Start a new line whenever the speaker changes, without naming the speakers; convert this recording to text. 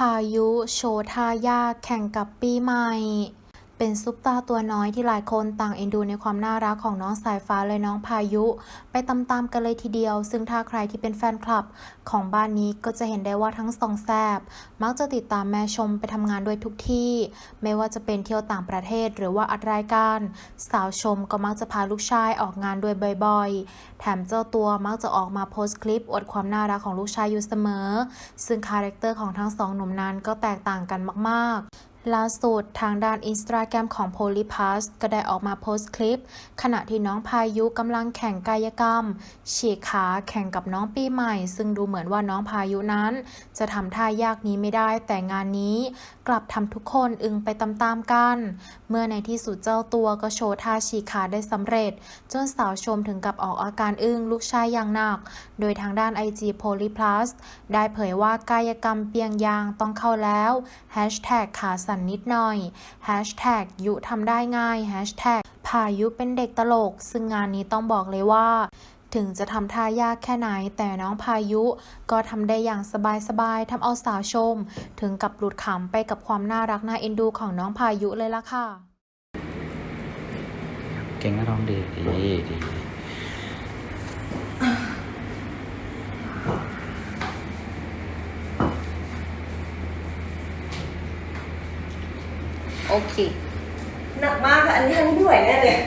พายุโชทายาแข่งกับปีใหม่ เป็นซุปตาตัวน้อยที่หลายคนต่างเอ็นดูในความน่ารักของน้องสายฟ้าและน้องพายุ ไปตามๆกันเลยทีเดียว ซึ่งถ้าใครที่เป็นแฟนคลับ ของบ้านนี้ก็จะเห็นได้ว่าทั้งสองแซบมักจะติดตามแม่ชมไปทำงานด้วยทุกที่ ไม่ว่าจะเป็นเที่ยวต่างประเทศหรือว่าอัดรายการ สาวชมก็มักจะพาลูกชายออกงานด้วยบ่อยๆ แถมเจ้าตัวมักจะออกมาโพสต์คลิปอวดความน่ารักของลูกชายอยู่เสมอ ซึ่งคาแรคเตอร์ของทั้งสองหนุ่มนั้นก็แตกต่างกันมากๆ ล่าสุดทางด้านอินสตาแกรมของ Polypass ก็ได้ออกมาโพสต์คลิป ขณะที่น้องพายุกำลังแข่งกายกรรม ฉีกขาแข่งกับน้องปีใหม่ ซึ่งดูเหมือนว่าน้องพายุนั้น จะทำท่ายากนี้ไม่ได้ แต่งานนี้ กลับทำทุกคนอึงไปตามๆกัน เมื่อในที่สุดเจ้าตัวก็โชว์ท่าฉีกขาได้สำเร็จ จนสาวชมถึงกับออกอาการอึ้งลูกชายอย่างหนัก โดยทางด้าน IG Polyplus ได้เผยว่ากายกรรมเปียงยางต้องเข้าแล้ว Hashtag ขาสั่นนิดหน่อย Hashtag ยุทำได้ง่าย Hashtag พายุเป็นเด็กตลก ซึ่งงานนี้ต้องบอกเลยว่าถึงจะทำท่ายากแค่ไหนแต่น้องพายุก็ทำได้อย่างสบายๆทำเอาสาวชม ถึงกับหลุดขำไปกับความน่ารักน่าเอ็นดูของน้องพายุเลยล่ะค่ะ
เก่งนะร้องดีดีดี
โอเค
หนักมากค่ะอันนี้อันนี้ไม่ไหวแน่เลย